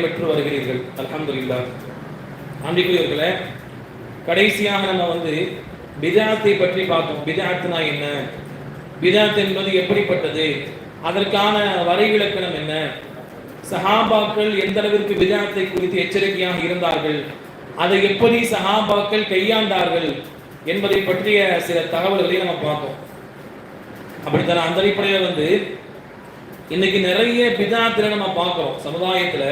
பெற்று வருகிறீர்கள். அல்ஹம்துலில்லாஹ். அன்றைக்குரியவர்களை கடைசியாக நம்ம வந்து பிதாத்தை பற்றி பார்த்தோம் பிதாத்துனா என்ன? பிதாத் என்பது எப்படிப்பட்டது? அதற்கான வரைவிலக்கணம் என்ன? சஹாபாக்கள் எந்த அளவிற்கு பிதாத்தை குறித்து எச்சரிக்கையாக இருந்தார்கள்? அதை எப்படி சஹாபாக்கள் கையாண்டார்கள் என்பதை பற்றிய சில தகவல்களை நம்ம பார்த்தோம் அப்படித்தான? அந்த அடிப்படையில் வந்து இன்னைக்கு நிறைய பிதாத்துல நம்ம பார்க்கிறோம். சமுதாயத்துல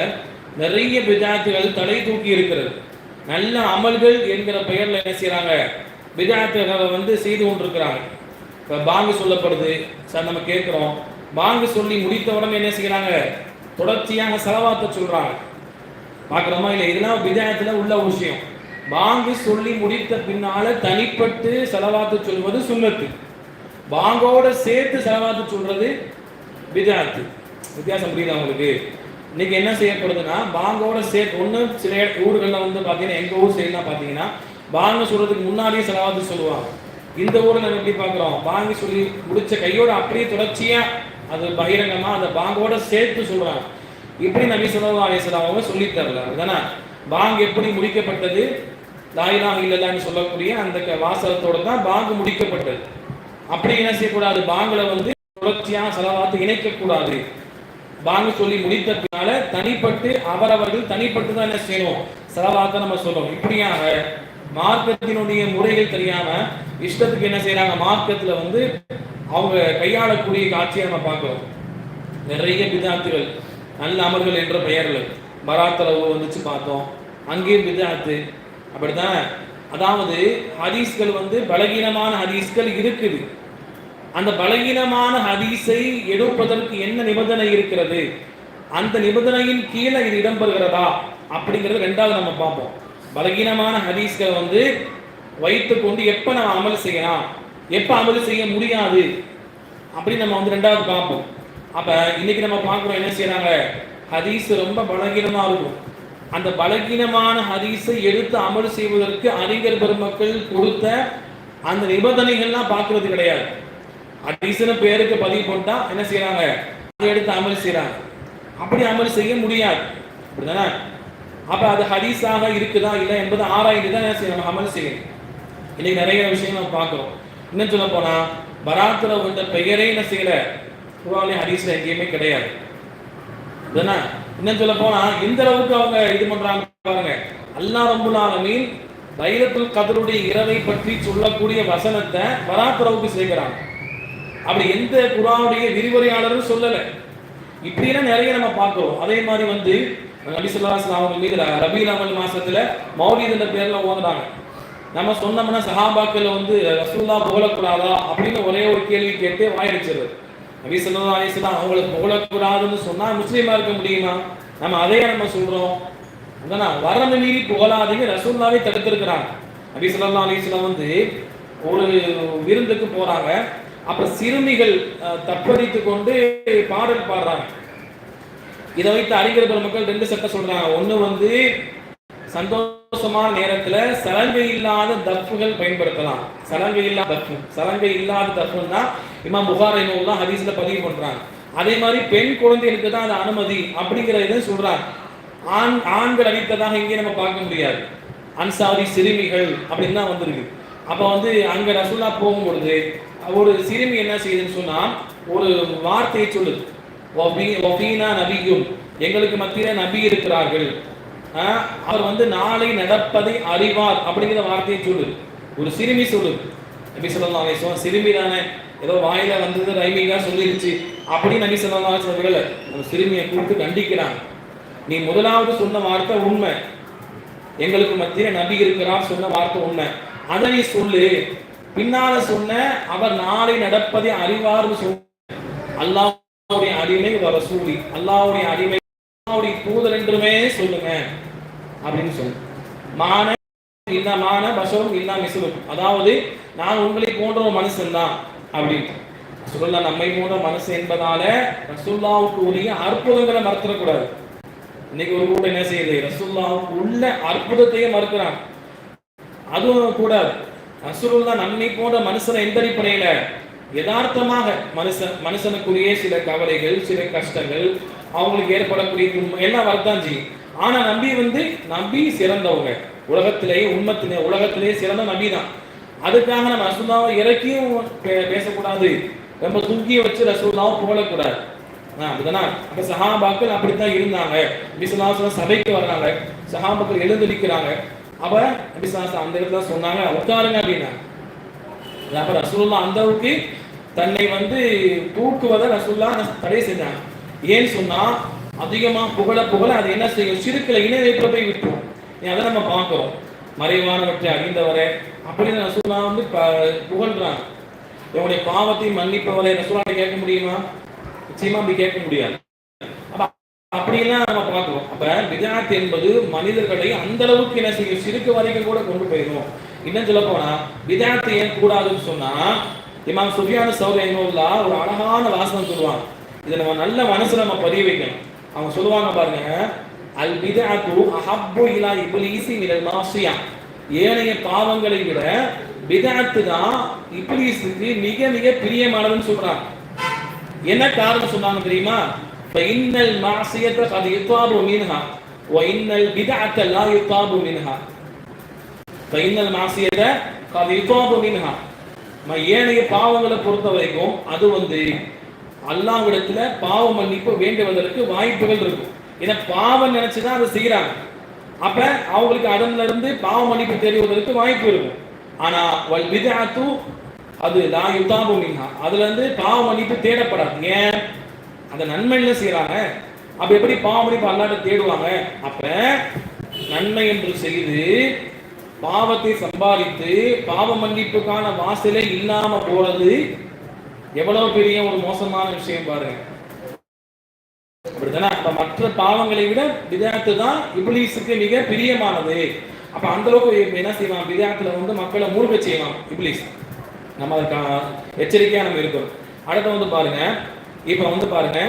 நிறைய பிதாத்துகள் தலை தூக்கி இருக்கிறது. நல்ல அமல்கள் என்கிற பெயர்ல என்ன செய்கிறாங்க பிதாத்துகளை வந்து செய்து கொண்டிருக்கிறாங்க. இப்போ பாங்கு சொல்லப்படுது. சார் நம்ம கேட்குறோம். பாங்கு சொல்லி முடித்த உடனே என்ன செய்கிறாங்க தொடர்ச்சியாக செலவாத்த சொல்றாங்க. பார்க்குறோமா? இல்லை இதெல்லாம் விஜயத்தில் உள்ள விஷயம். பாங்கு சொல்லி முடித்த பின்னால தனிப்பட்டு செலவாத்து சொல்வது சுண்ணத்து. பாங்கோட சேர்த்து செலவாத்து சொல்றது விஜயாத்து வித்தியாசம் புரியுதா உங்களுக்கு? இன்னைக்கு என்ன செய்யப்படுதுன்னா பாங்கோட சேர்த்து ஒன்று சில ஊர்களில் வந்து பார்த்தீங்கன்னா எங்கள் ஊர் சைட்லாம் பார்த்தீங்கன்னா பாங்க சொல்கிறதுக்கு முன்னாடியே செலவாத்து சொல்லுவாங்க. இந்த ஊரில் நம்ம எப்படி பார்க்குறோம் பாங்கு சொல்லி முடிச்ச கையோட அப்படியே தொடர்ச்சியாக அது பகிரங்கமாக அந்த பாங்கோட சேர்த்து சொல்கிறாங்க இப்படி நபி சொல்லா அலிஸ்லாம் அவங்க சொல்லி தரல. அதுதானே எப்படி முடிக்கப்பட்டது? லாயிலாக இல்லைன்னு சொல்லக்கூடிய அந்த க- வாசகத்தோட தான் பாங்கு முடிக்கப்பட்டது. அப்படி என்ன செய்யக்கூடாது பாங்கில் வந்து தொடர்ச்சியாக செலவாத்து இணைக்கக்கூடாது வாங்க சொல்லி முடித்ததுனால தனிப்பட்டு அவரவர்கள் தனிப்பட்டு தான் என்ன செய்யணும்? செலவாத்த நம்ம சொல்றோம் இப்படியாக மார்க்கத்தினுடைய முறைகள் தெரியாம இஷ்டத்துக்கு என்ன செய்யறாங்க மார்க்கத்துல வந்து அவங்க கையாளக்கூடிய காட்சியை நம்ம பார்க்கிறோம். நிறைய விதாத்துகள் நல்ல அமர்கள் என்ற பெயர்கள். மராத்தளவு வந்துச்சு பார்த்தோம். அங்கேயும் விதாத்து அப்படிதான் அதாவது ஹதீஸ்கள் வந்து பலகீனமான ஹதீஸ்கள் இருக்குது. அந்த பலகீனமான ஹதீஸை எடுப்பதற்கு என்ன நிபந்தனை இருக்கிறது? அந்த நிபந்தனையின் கீழே இது இடம்பெறுகிறதா? அப்படிங்கிறது ரெண்டாவது நம்ம பார்ப்போம். பலகீனமான ஹதீஸ்களை வந்து வைத்துக்கொண்டு எப்ப நம்ம அமல் செய்யலாம்? எப்ப அமல் செய்ய முடியாது? அப்படின்னு நம்ம வந்து ரெண்டாவது பார்ப்போம். அப்ப இன்னைக்கு நம்ம பார்க்குறோம் என்ன செய்யறாங்க ஹதீஸ் ரொம்ப பலகீனமா இருக்கும். அந்த பலகீனமான ஹதீஸை எடுத்து அமல் செய்வதற்கு அறிஞர் பெருமக்கள் கொடுத்த அந்த நிபந்தனைகள்லாம் பார்க்கறது கிடையாது. ஹதீஸ்னு பேருக்கு பதிவு போட்டா என்ன செய்யறாங்க அதை எடுத்து அமல் செய்யறாங்க அப்படி அமல் செய்ய முடியாது. அப்படிதானே அப்ப அது ஹதீஸாக இருக்குதா இல்லை என்பது ஆராய்ந்து தான் என்ன செய்யணும்? அமல் செய்யணும். இன்னைக்கு நிறைய விஷயம் நம்ம பார்க்கிறோம். இன்னும் சொல்ல போனா பராத்துல வந்த பெயரே என்ன செய்யல? குரானே ஹதீஸ்ல எங்கேயுமே கிடையாது. இன்னும் சொல்ல போனா எந்த அளவுக்கு அவங்க இது பண்றாங்க பாருங்க. அல்லா ரப்புல் ஆலமீன் கதருடைய இரவை பற்றி சொல்லக்கூடிய வசனத்தை பராத்துறவுக்கு சேர்க்கிறாங்க. அப்படி எந்த குரானுடைய விரிவுரையாளரும் சொல்லல. இப்படியெல்லாம் நிறைய நம்ம பார்க்கிறோம். அதே மாதிரி வந்து நபி அவங்க மீது ரபீல் அமல் மாசத்துல மௌலித் என்ற பேர்ல ஓதுறாங்க நம்ம சொன்னோம்னா சஹாபாக்கள் வந்து ரசூல்லா புகழக்கூடாதா அப்படின்னு ஒரே ஒரு கேள்வி கேட்டு வாயடிச்சிருது நபி சொல்லா அலிஸ்லாம் அவங்களுக்கு புகழக்கூடாதுன்னு சொன்னா முஸ்லீமா இருக்க முடியுமா? நம்ம அதையே நம்ம சொல்றோம். அதானா வரம்பு மீறி புகழாதீங்க ரசூல்லாவே தடுத்திருக்கிறாங்க. நபி சொல்லா அலிஸ்லாம் வந்து ஒரு விருந்துக்கு போறாங்க. அப்ப சிறுமிகள் அஹ், கொண்டு பாடல் பாடுறாங்க. இதை வைத்து அறிஞர் பெருமக்கள் ரெண்டு சட்டம் சொல்றாங்க. ஒண்ணு வந்து சந்தோஷமான நேரத்துல சலங்கை இல்லாத தப்புகள் பயன்படுத்தலாம். சலங்கை இல்லாத தப்பு சலங்கை இல்லாத தப்புன்னா இம்மா புகார் தான் ஹதீஸ்ல பதிவு பண்றாங்க. அதே மாதிரி பெண் குழந்தைகளுக்கு தான் அது அனுமதி அப்படிங்கிற இதை சொல்றாங்க. ஆண் ஆண்கள் அடித்ததாக இங்கே நம்ம பார்க்க முடியாது. அன்சாரி சிறுமிகள் அப்படின்னு தான் வந்திருக்கு. அப்ப வந்து அங்க போகும் போகும்பொழுது ஒரு சிறுமி என்ன செய்யுதுன்னு சொன்னா ஒரு வார்த்தையை சொல்லுது "வஃபீ- நபியும் எங்களுக்கு மத்தியில நபி இருக்கிறார்கள். அவர் வந்து நாளை நடப்பதை அறிவார் அப்படிங்கிற வார்த்தையை சொல்லுது ஒரு சிறுமி சொல்லுது நபி சொல்லலாம் அலிஸ்லாம் சிறுமி தானே. ஏதோ வாயில வந்தது ரைமிங்கா சொல்லிருச்சு அப்படின்னு நபி சொல்லலாம் சொல்லல. அந்த சிறுமியை கூப்பிட்டு கண்டிக்கிறாங்க நீ முதலாவது சொன்ன வார்த்தை உண்மை. எங்களுக்கு மத்தியில நபி இருக்கிறார் சொன்ன வார்த்தை உண்மை. அதை நீ சொல்லு. பின்னால சொன்ன அவர் நாளை நடப்பதை அறிவார்னு சொன்ன அல்லாவுடைய அடிமை வ ரசூலி. அல்லாஹ்வுடைய அடிமை அல்லாவுடைய தூதர் என்றுமே சொல்லுங்க அப்படின்னு சொல்லு மான இல்ல மான பஷரும் இல்லா மிசுலும் அதாவது நான் உங்களை போன்ற ஒரு மனுஷன் தான் அப்படின்னு ரசூலுல்லாஹ் நம்மை போன்ற மனசு என்பதால ரசுல்லாவுக்கு உரிய அற்புதங்களை மறந்துடக்கூடாது. இன்னைக்கு ஒரு கூட என்ன செய்யுது? ரசுல்லாவுக்கு உள்ள அற்புதத்தையே மறுக்கிறான். அதுவும் கூடாது. ரசூலுல்லா நம்மை போன்ற மனுஷனை எந்த அடிப்படையில யதார்த்தமாக மனுஷன் மனுஷனுக்குரிய சில கவலைகள் சில கஷ்டங்கள் அவங்களுக்கு ஏற்படக்கூடிய துன்பம் எல்லாம் வரத்தான் செய்யும். ஆனா நம்பி வந்து நம்பி சிறந்தவங்க. உலகத்திலேயே உண்மத்திலே உலகத்திலேயே சிறந்த நம்பி தான். அதுக்காக நம்ம ரசூல்லாவை இறக்கியும் பே- பேசக்கூடாது. ரொம்ப தூக்கி வச்சு ரசூல்லாவை புகழக்கூடாது. ஆ, அப்படிதானா அப்ப சஹாபாக்கள் அப்படித்தான் இருந்தாங்க. சபைக்கு வர்றாங்க. சஹாபாக்கள் எழுந்து நிற்கிறாங்க நபி பிசுலாசம் அந்த இடத்துல சொன்னாங்க உட்காருங்க அப்படின்னா. அப்ப ரசூல்லா அந்த அளவுக்கு தன்னை வந்து தூக்குவதை ரசூல்லா தடை செஞ்சாங்க. ஏன்னு சொன்னா அதிகமா புகழ புகழ அது என்ன செய்யும்? சிறுக்கில் இணையத்தில் போய் விட்டுரும். நீ அதை நம்ம பார்க்கிறோம். மறைவானவற்றை அறிந்தவரை அப்படின்னு ரசூல்லா வந்து ப- புகழ்றாங்க. இவனுடைய பாவத்தை மன்னிப்பவரை ரசூலா கேட்க முடியுமா? நிச்சயமா அப்படி கேட்க முடியாது. அப்படியெல்லாம் நம்ம பார்க்கிறோம். அப்ப பிதாத் என்பது மனிதர்களை அந்த அளவுக்கு என்ன செய்யும்? சிறுக்கு வரைக்கும் கூட கொண்டு போயிடும். இன்னும் சொல்ல போனா பிதாத் ஏன் கூடாதுன்னு சொன்னா இமாம் சுஃபியான சௌர் எங்கூர்லா ஒரு அழகான வாசனம் சொல்லுவாங்க. இதை நம்ம நல்ல மனசுல நம்ம பதிய வைக்கணும். அவங்க சொல்லுவாங்க பாருங்க அல் பிதாத்து அஹப்பு இலா இப்லீசி மினல் மாசியா ஏனைய பாவங்களை விட பிதாத்து தான் இப்லீஸுக்கு மிக மிக பிரியமானதுன்னு சொல்றாங்க. என்ன காரணம் சொன்னாங்க தெரியுமா? فإن المعصية قد يطاب منها وإن البدعة لا يطاب منها فإن المعصية قد يطاب منها ம- ஏனைய பாவங்களை பொறுத்த வரைக்கும் அது வந்து அல்லாஹ்விடத்துல பாவ மன்னிப்பு வேண்டுவதற்கு வாய்ப்புகள் இருக்கும் ஏன்னா பாவம் நினைச்சுதான் அதை செய்யறாங்க அப்ப அவங்களுக்கு அதன்ல இருந்து பாவ மன்னிப்பு தெரிவதற்கு வாய்ப்பு இருக்கும் ஆனா வல் விதாத்து அது லா யுத்தாபு மின்ஹா அதுல இருந்து பாவ மன்னிப்பு தேடப்படாது ஏன் அந்த நன்மையில செய்யறாங்க அப்ப எப்படி பாவ மன்னிப்பு அல்லாட்ட தேடுவாங்க? அப்ப நன்மை என்று செய்து பாவத்தை சம்பாதித்து பாவ மன்னிப்புக்கான வாசலே இல்லாம போறது எவ்வளவு பெரிய ஒரு மோசமான விஷயம் பாருங்க. அப்படித்தானே? அப்ப மற்ற பாவங்களை விட விதாத்து தான் இப்லீஸுக்கு மிக பிரியமானது. அப்ப அந்த அளவுக்கு என்ன செய்வான் விதாத்துல வந்து மக்களை மூழ்க செய்வான் இப்லீஸ். நம்ம அதுக்கான எச்சரிக்கையா நம்ம இருக்கணும். அடுத்து வந்து பாருங்க. இப்ப வந்து பாருங்க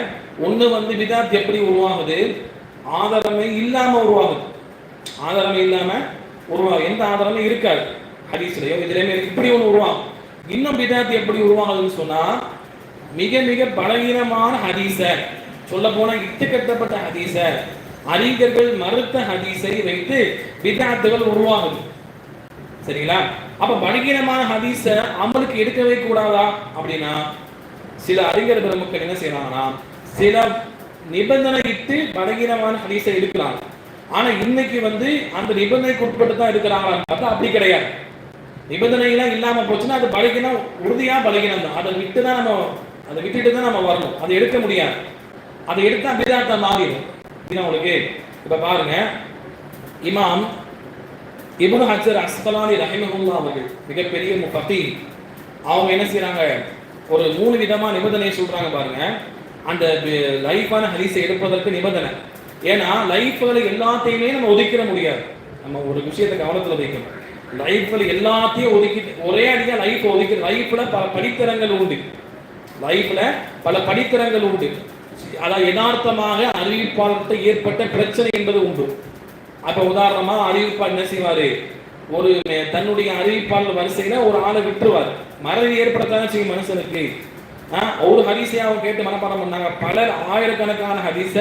ஒண்ணு வந்து விதாத் எப்படி உருவாகுது? ஆதாரமே இல்லாம உருவாகுது. ஆதாரமே இல்லாம உருவாகும் எந்த ஆதாரமும் இருக்காது. ஹதீஸ்லயோ இதுலையுமே இப்படி ஒண்ணு உருவாகும். இன்னும் விதாத் எப்படி உருவாகுதுன்னு சொன்னா மிக மிக பலவீனமான ஹதீஸ சொல்ல போனா இட்டு கட்டப்பட்ட ஹதீஸ அறிஞர்கள் மறுத்த ஹதீஸை வைத்து விதாத்துகள் உருவாகுது. சரிங்களா? அப்ப பலகீனமான ஹதீஸ அமலுக்கு எடுக்கவே கூடாதா? அப்படின்னா சில அறிஞர் பெருமக்கள் என்ன செய்யறாங்கன்னா சில நிபந்தனை இட்டு பலகீனமான ஹதீஸை எடுக்கிறாங்க ஆனா இன்னைக்கு வந்து அந்த நிபந்தனைக்கு உட்பட்டு தான் எடுக்கிறாங்களான்னு பார்த்தா அப்படி கிடையாது. நிபந்தனை எல்லாம் இல்லாம போச்சுன்னா அது பலகீனம் உறுதியா பலகீனம் தான். அதை விட்டு தான் நம்ம அதை விட்டுட்டு தான் நம்ம வரணும். அதை எடுக்க முடியாது. அதை எடுத்தா பிதாத்தா மாறிடும். உங்களுக்கு? இப்ப பாருங்க. இமாம் இபுன் ஹஜர் அஸ்கலானி ரஹிமஹுல்லா அவர்கள் மிகப்பெரிய முஃபத்தி அவங்க என்ன செய்யறாங்க ஒரு மூணு விதமா நிபந்தனை சொல்றாங்க பாருங்க. அந்த லைஃபான ஹரிசை எடுப்பதற்கு நிபந்தனை. ஏன்னா லைஃப்ல எல்லாத்தையுமே நம்ம ஒதுக்கிட முடியாது. நம்ம ஒரு விஷயத்தை கவனத்துல வைக்கணும். லைஃப்ல எல்லாத்தையும் ஒதுக்கி ஒரே அடியா லைஃப் ஒதுக்கி லைஃப்ல பல படித்தரங்கள் உண்டு. லைஃப்ல பல படித்தரங்கள் உண்டு. அதாவது யதார்த்தமாக அறிவிப்பாளர்கிட்ட ஏற்பட்ட பிரச்சனை என்பது உண்டு. அப்ப உதாரணமா அறிவிப்பாளர் என்ன செய்வாரு? ஒரு தன்னுடைய அறிவிப்பாளர் வரிசையில ஒரு ஆளை விட்டுருவார். மறதி ஏற்படத்தானே செய்யும் மனுஷனுக்கு. ஒரு ஹதீஸை அவங்க கேட்டு மனப்பாடம் பண்ணாங்க. பலர் ஆயிரக்கணக்கான ஹதீஸ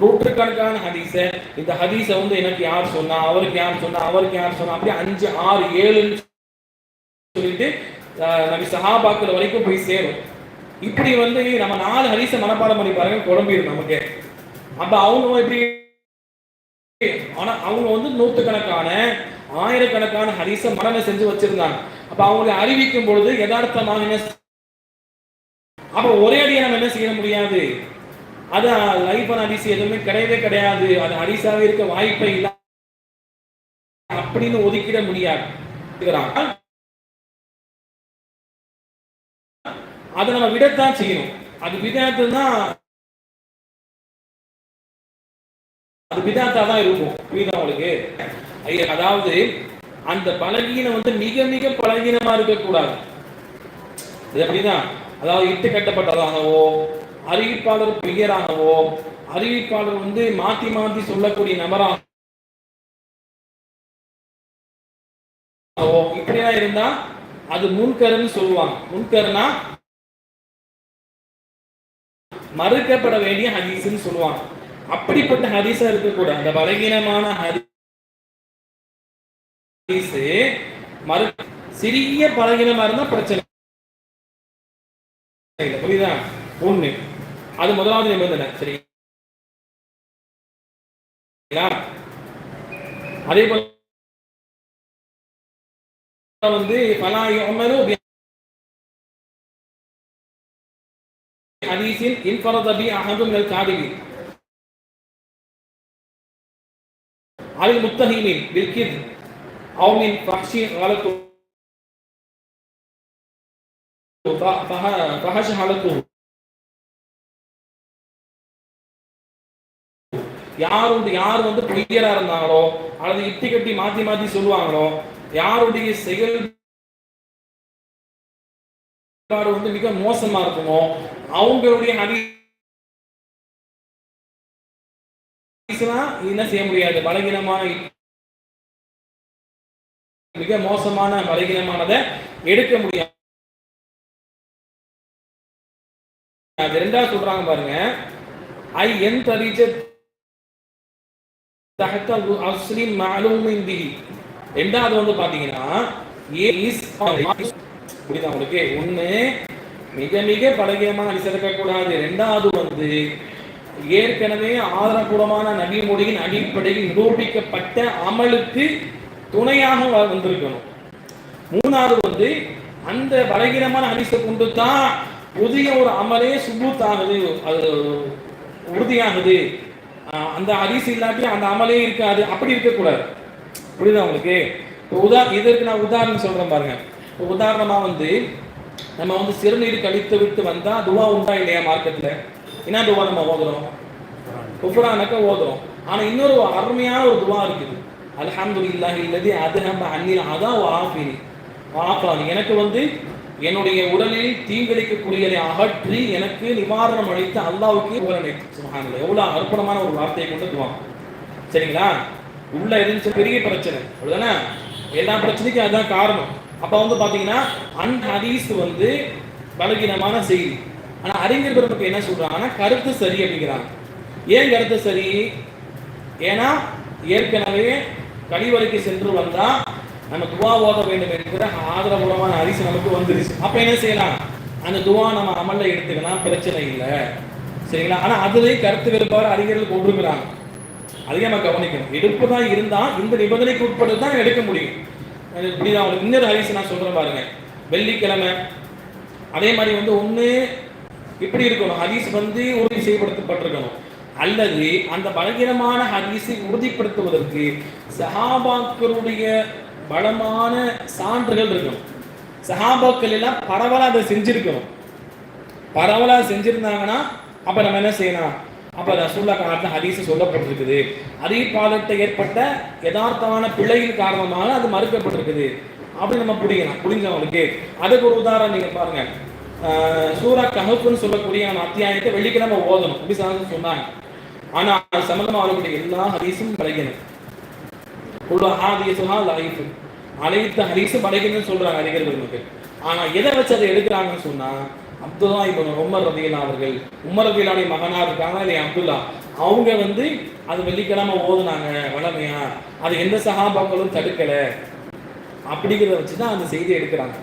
நூற்றுக்கணக்கான ஹதீஸ இந்த ஹதீஸை வந்து எனக்கு யார் சொன்னா அவருக்கு யார் சொன்னா அவருக்கு யார் சொன்னா அப்படி அஞ்சு ஆறு ஏழுன்னு சொல்லிட்டு நம்ம சஹாபாக்கள் வரைக்கும் போய் சேரும். இப்படி வந்து நம்ம நாலு ஹரிச மனப்பாடம் பண்ணி பாருங்க குழம்பிடும் நமக்கு. அப்ப அவங்க எப்படி? ஆனா அவங்க வந்து நூற்றுக்கணக்கான ஆயிரக்கணக்கான ஹரிச மனநம் செஞ்சு வச்சிருந்தாங்க. அப்ப அவங்களை அறிவிக்கும் பொழுது யதார்த்தமாக என்ன அப்ப ஒரே அடியா நம்ம என்ன செய்ய முடியாது? அது லைஃபான ஹதீஸ் எதுவுமே கிடையவே கிடையாது. அது அரிசாவே இருக்க வாய்ப்பே இல்ல. அப்படின்னு ஒதுக்கிட முடியாது. அதை நம்ம விடத்தான் செய்யணும். அது விதத்துனா அது விதாத்தா தான் இருக்கும். புரியுதா உங்களுக்கு? அதாவது அந்த பலகீனம் வந்து மிக மிக பலகீனமா இருக்கக்கூடாது. இது அப்படிதான் அதாவது இட்டு கட்டப்பட்டதாகவோ அறிவிப்பாளர் பெயராகவோ அறிவிப்பாளர் வந்து மாத்தி மாத்தி சொல்லக்கூடிய நபராகவோ இப்படிலாம் இருந்தா அது முன்கருன்னு சொல்லுவாங்க. முன்கருனா மறுக்கப்பட வேண்டிய ஹதீஸ்ன்னு சொல்லுவாங்க. அப்படிப்பட்ட ஹதீஸா இருக்கக்கூடாது. அந்த பலகீனமான ஹரி மறு சிறிய பலகீனமா இருந்தா பிரச்சனை புரியுதா? ஒண்ணு. அது முதலாவது நிபந்தனை. சரி அதே போல வந்து பலாயுமனு ஹதீஸின் இன்ஃபரதபி அகதும் நல் காதிபி அல் முத்தஹீமின் பில்கித் أو من فحش غلطه فحش غلطه யார் வந்து யார் வந்து பொய்யரா இருந்தாங்களோ அல்லது இட்டி கட்டி மாத்தி மாத்தி சொல்லுவாங்களோ யாருடைய செயல்பாடு வந்து மிக மோசமா இருக்குமோ அவங்களுடைய ஹதீஸ்னா என்ன செய்ய முடியாது பலகீனமான மிக மோசமான பலகீனமானதை எடுக்க முடியாது. அது ரெண்டாவது சொல்றாங்க பாருங்க. ஐ என் தரிஜ ரெண்டாவது வந்து பாத்தீங்கன்னா புரியுதா உங்களுக்கு? ஒண்ணு மிக மிக பலகீனமான ஹதீஸ் இருக்கக்கூடாது ரெண்டாவது வந்து ஏற்கனவே ஆதாரபூர்வமான நபி மொழியின் அடிப்படையில் நிரூபிக்கப்பட்ட அமலுக்கு துணையாக வ- வந்திருக்கணும். மூணாவது வந்து அந்த பலகீனமான ஹதீஸை கொண்டு தான் புதிய ஒரு அமலே சுபூத் ஆகுது அது உறுதியாகுது. அந்த ஹதீஸ் இல்லாட்டி அந்த அமலே இருக்காது. அப்படி இருக்கக்கூடாது. புரியுதா உங்களுக்கு? இப்போ உதா இதற்கு நான் உதாரணம் சொல்றேன் பாருங்க. இப்போ உதாரணமா வந்து நம்ம வந்து சிறுநீர் கழித்து விட்டு வந்தா துவா உண்டா இல்லையா மார்க்கெட்ல என்ன துவா நம்ம ஓதுறோம்? குஃபரானக்க ஓதுறோம். ஆனா இன்னொரு அருமையான ஒரு துவா இருக்குது. அலஹாந்து இல்லாஹி இல்லது அதுஹம் அன்னில் அதா வாஃபினி வாஃபானி எனக்கு வந்து என்னுடைய உடலில் தீங்கிழைக்கக்கூடியதை அகற்றி எனக்கு நிவாரணம் அளித்த அல்லாவுக்கு புகழனை. எவ்வளோ அற்புதமான ஒரு வார்த்தையை கொண்டு துவா சரிங்களா? உள்ள இருந்துச்சு பெரிய பிரச்சனை. அப்படிதானே? எல்லா பிரச்சனைக்கும் அதுதான் காரணம். அப்போ வந்து பார்த்தீங்கன்னா அன் ஹதீஸ் வந்து பலகீனமான செய்தி. ஆனால் அறிஞர் பெருமக்கள் என்ன சொல்கிறாங்கன்னா கருத்து சரி அப்படிங்கிறாங்க. ஏன் கருத்து சரி? ஏன்னா ஏற்கனவே கழிவறைக்கு சென்று வந்தால் நம்ம துவா ஓத வேண்டும் என்கிற ஆதரவுரமான அரிசி நமக்கு வந்துருச்சு. அப்போ என்ன செய்யலாம்? அந்த துவா நம்ம அமல்ல எடுத்துக்கலாம் பிரச்சனை இல்லை. சரிங்களா? ஆனால் அதுலேயும் கருத்து வேறுபாடு அறிஞர்கள் கொண்டிருக்கிறாங்க அதையும் நம்ம கவனிக்கணும். எடுப்பு தான் இருந்தால் இந்த நிபந்தனைக்கு உட்பட்டு தான் எடுக்க முடியும். அது புரியுதா? இன்னொரு அரிசி நான் சொல்கிறேன் பாருங்க. வெள்ளிக்கிழமை. அதே மாதிரி வந்து ஒன்று இப்படி இருக்கணும். ஹதீஸ் வந்து உறுதி செய்யப்படுத்தப்பட்டிருக்கணும். அல்லது அந்த பலகீனமான ஹதீஸை உறுதிப்படுத்துவதற்கு சஹாபாக்களுடைய பலமான சான்றுகள் இருக்கணும். சஹாபாக்கள் எல்லாம் பரவலா அதை செஞ்சிருக்கணும். பரவலா செஞ்சிருந்தாங்கன்னா அப்போ நம்ம என்ன செய்யலாம்? அப்போ ரசூல்லா காலத்தில் ஹதீஸ் சொல்லப்பட்டிருக்குது. அறிவிப்பாளர்கிட்ட ஏற்பட்ட யதார்த்தமான பிழையின் காரணமாக அது மறுக்கப்பட்டிருக்குது. அப்படி நம்ம புரியலாம் புரிஞ்சவங்களுக்கு. அதுக்கு ஒரு உதாரணம் நீங்க பாருங்க. ஆஹ் சூரா கஹப்புன்னு சொல்லக்கூடிய அந்த அத்தியாயத்தை வெள்ளிக்கிழமை ஓதணும். அப்படி சொன்னாங்க. ஆனா அது சம்பந்தமா வரக்கூடிய எல்லா ஹதீஸும் பழகினும் உள்ள ஹாதியசுஹா லைஃப் அனைத்து ஹதீஸும் பழகினு சொல்றாங்க அறிஞர்களுக்கு ஆனா எதை வச்சு அதை எடுக்கிறாங்கன்னு சொன்னா அப்துல்லா இப்போ உமர் ரதியல்லா அவர்கள் உமர் ரதியலாடைய மகனா இருக்காங்க இல்லையா அப்துல்லா? அவங்க வந்து அது வெள்ளிக்கிழமை ஓதுனாங்க வளமையா. அது எந்த சகாபாக்களும் தடுக்கல. அப்படிங்கிறத வச்சு தான் அந்த செய்தியை எடுக்கிறாங்க.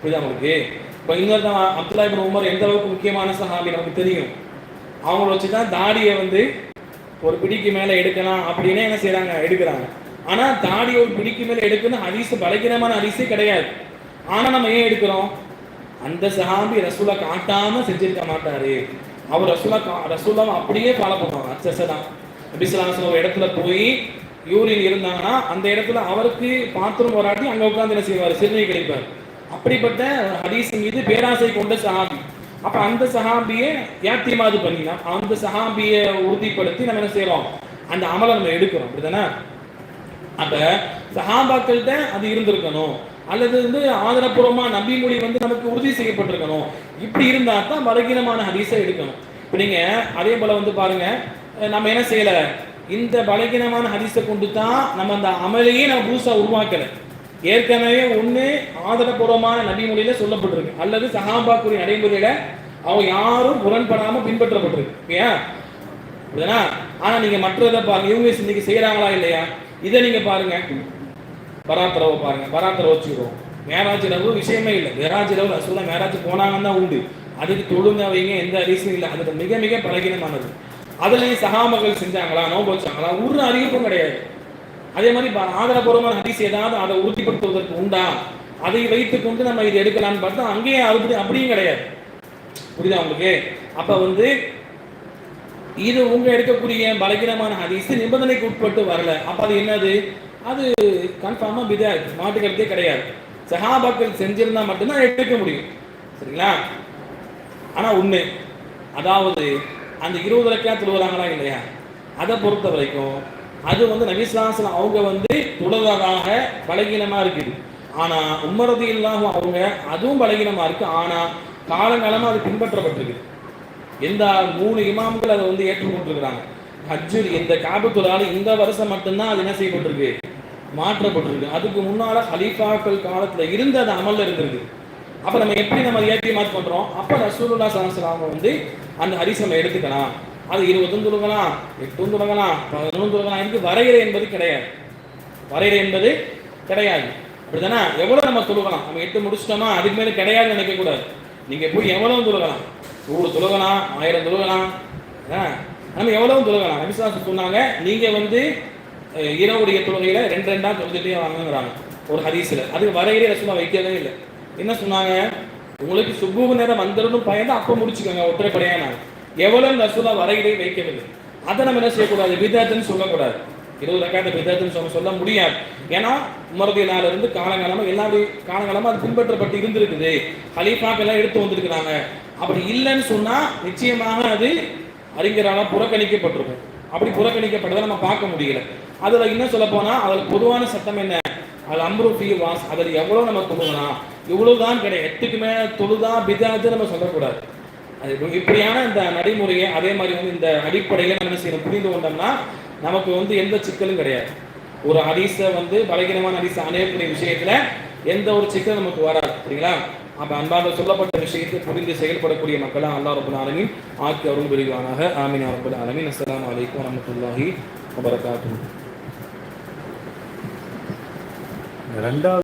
புரியுதா உங்களுக்கு? இப்போ இன்னொரு தான் அப்துல்லா இப்போ உமர் எந்த அளவுக்கு முக்கியமான சஹாபி நமக்கு தெரியும்? அவங்கள வச்சு தான் தாடியை வந்து ஒரு பிடிக்கு மேலே எடுக்கலாம் அப்படின்னு என்ன செய்கிறாங்க எடுக்கிறாங்க. ஆனா தாடி ஒரு பிடிக்கு மேலே எடுக்கணும் அரிசி பலகீனமான அரிசி கிடையாது. ஆனால் நம்ம ஏன் எடுக்கிறோம்? அந்த சஹாபி ரசூலா காட்டாம செஞ்சிருக்க மாட்டாரு. அவர் ரசூலா கா- அப்படியே ஃபாலோ பண்ணுவாங்க. அச்சசதான் நபிஸ்லாம் ஒரு இடத்துல போய் யூரின் இருந்தாங்கன்னா அந்த இடத்துல அவருக்கு பாத்ரூம் வராட்டி அங்க உட்காந்து என்ன செய்வார்? சிறுநீர் கிடைப்பார் அப்படிப்பட்ட ஹதீஸ் மீது பேராசை கொண்ட சஹாபி அப்ப அந்த சஹாபியை யாத்தியமாவது பண்ணினா அந்த சஹாபியை உறுதிப்படுத்தி நம்ம என்ன செய்யறோம் அந்த அமலை நம்ம எடுக்கிறோம் அப்படிதானே அப்ப சஹாபாக்கள்கிட்ட அது இருந்திருக்கணும். அல்லது வந்து ஆதரப்பூர்வமா நம்பி மொழி வந்து நமக்கு உறுதி செய்யப்பட்டிருக்கணும். இப்படி இருந்தா தான் பலகீனமான ஹதீஸை எடுக்கணும். இப்ப நீங்க அதே போல வந்து பாருங்க நம்ம என்ன செய்யல? இந்த பலகீனமான ஹதீஸை கொண்டு தான் நம்ம அந்த அமலையே நம்ம புதுசா உருவாக்கலை. ஏற்கனவே ஒன்று ஆதரப்பூர்வமான நபி சொல்லப்பட்டிருக்கு. அல்லது சஹாபாக்குரிய நடைமுறையில் அவங்க யாரும் முரண்படாமல் பின்பற்றப்பட்டிருக்கு. ஏன் அப்படிதானா ஆனா நீங்க மற்றதை பாருங்க. இவங்க இன்னைக்கு செய்கிறாங்களா இல்லையா? இதை நீங்கள் பாருங்க. பராத்திரவை பாருங்க. பராத்திரவை வச்சுக்கிறோம். மேராஜ் இரவு விஷயமே இல்லை. மேராஜ் இரவு ரசூலா மேராஜ் போனாங்கன்னு தான் உண்டு. அதுக்கு தொழுங்க வைங்க. எந்த ரீசனும் இல்லை. அதுக்கு மிக மிக பலகீனமானது. அதுலேயும் சகாமகள் செஞ்சாங்களா? நோம்பு வச்சாங்களா? ஒரு அறிவிப்பும் கிடையாது. அதே மாதிரி ப- ஆதாரபூர்வமான ஹதீஸ் ஏதாவது அதை உறுதிப்படுத்துவதற்கு உண்டா? அதை வைத்துக்கொண்டு நம்ம இது எடுக்கலாம்னு பார்த்தா அங்கேயே அப்படி அப்படியும் கிடையாது. புரியுதா உங்களுக்கு? அப்ப வந்து இது உங்க எடுக்கக்கூடிய பலகீனமான ஹதீஸ் நிபந்தனைக்கு உட்பட்டு வரல. அப்ப அது என்னது? அது கன்ஃபார்மா பிதா மாட்டுக்கிறதே கிடையாது. சஹாபாக்கள் செஞ்சிருந்தா மட்டும்தான் எடுக்க முடியும். சரிங்களா? ஆனா உண்மை அதாவது அந்த இருபது ரக்கா தொழுகிறாங்களா இல்லையா? அதை பொறுத்த வரைக்கும் அது வந்து நபிஸ்லாசலம் அவங்க வந்து தொழுவதாக பலகீனமா இருக்குது. ஆனால் உம்மரது இல்லாமல் அவங்க அதுவும் பலகீனமா இருக்கு. ஆனா காலங்காலமா அது பின்பற்றப்பட்டிருக்கு. எந்த மூணு இமாம்கள் அதை வந்து ஏற்றுக்கொண்டிருக்கிறாங்க ஹஜ்ஜு இந்த காபத்துலால இந்த வருஷம் மட்டும்தான் அது என்ன செய்யப்பட்டிருக்கு? மாற்றப்பட்டிருக்கு. அதுக்கு முன்னால ஹலீஃபாக்கள் காலத்துல இருந்து அது அமல்ல இருந்திருக்கு. அப்ப நம்ம எப்படி நம்ம ஏற்றி மாற்றி பண்றோம்? அப்ப ரசூலுல்லா சலாசலாம் வந்து அந்த ஹரிசம் நம்ம எடுத்துக்கலாம். அது இருபதும் தொடங்கலாம் எட்டும் தொடங்கலாம் பதினொன்றும் தொடங்கலாம் இதுக்கு வரையறை என்பது கிடையாது. வரையறை என்பது கிடையாது. அப்படிதானே எவ்வளோ நம்ம தொழுகலாம் நம்ம எட்டு முடிச்சிட்டோமா? அதுக்கு மேலே கிடையாது நினைக்கக்கூடாது நீங்கள் போய் எவ்வளவு தொழுகலாம் நூறு தொழுகலாம் ஆயிரம் தொழுகலாம் நம்ம எவ்வளவு தொழுகலாம் அபிசாசம் சொன்னாங்க. நீங்கள் வந்து இரவுடைய தொழுகையில் ரெண்டு ரெண்டாக தொழுதுட்டே வாங்குங்கிறாங்க. ஒரு ஹதீஸ்ல. அது வரையிலே ரசூலா வைக்கவே இல்லை. என்ன சொன்னாங்க? உங்களுக்கு சுபூக நேரம் வந்துடணும் பயந்து அப்போ முடிச்சுக்கோங்க ஒற்றைப்படையா நான். எவ்வளவு ரசூலா வரையிலே வைக்கவில்லை. அதை நம்ம என்ன செய்யக்கூடாது? விதத்துன்னு சொல்லக்கூடாது. இருபது ரக்காத விதத்துன்னு சொல்ல சொல்ல முடியாது. ஏன்னா உமரதியினால இருந்து காலங்காலமா எல்லா காலங்காலமா அது பின்பற்றப்பட்டு இருந்திருக்குது. ஹலீஃபாக்கு எல்லாம் எடுத்து வந்திருக்கிறாங்க. அப்படி இல்லைன்னு சொன்னா நிச்சயமாக அது அறிஞரால புறக்கணிக்கப்பட்டிருக்கும். அப்படி புறக்கணிக்கப்பட்டதை நம்ம பார்க்க முடியல. அதுல இன்னும் சொல்ல போனா அதுல பொதுவான சட்டம் என்ன? அது அம்ரு வாஸ் அதில் எவ்வளோ நம்ம தொழுகலாம்? இவ்வளவுதான் கிடையாது. எட்டுக்கு மேல தொழுதா பிதாத்து நம்ம சொல்லக்கூடாது. இப்படியான இந்த நடைமுறையை அதே மாதிரி வந்து இந்த அடிப்படையில நம்ம என்ன செய்யணும்? புரிந்து கொண்டோம்னா நமக்கு வந்து எந்த சிக்கலும் கிடையாது. ஒரு ஹதீஸை வந்து பலகீனமான ஹதீஸை அணையக்கூடிய விஷயத்துல எந்த ஒரு சிக்கலும் நமக்கு வராது. சரிங்களா அப்ப அன்பாக சொல்லப்பட்ட விஷயத்தை புரிந்து செயல்படக்கூடிய மக்களா அல்லாஹ் ரபுல் ஆலமின் ஆக்கி அருள் புரிவானாக. ஆமீன் அரபுல் ஆலமின். அஸ்லாம் அஸ்ஸலாமு அலைக்கும் வரஹ்மத்துல்லாஹி ரெண்டாவது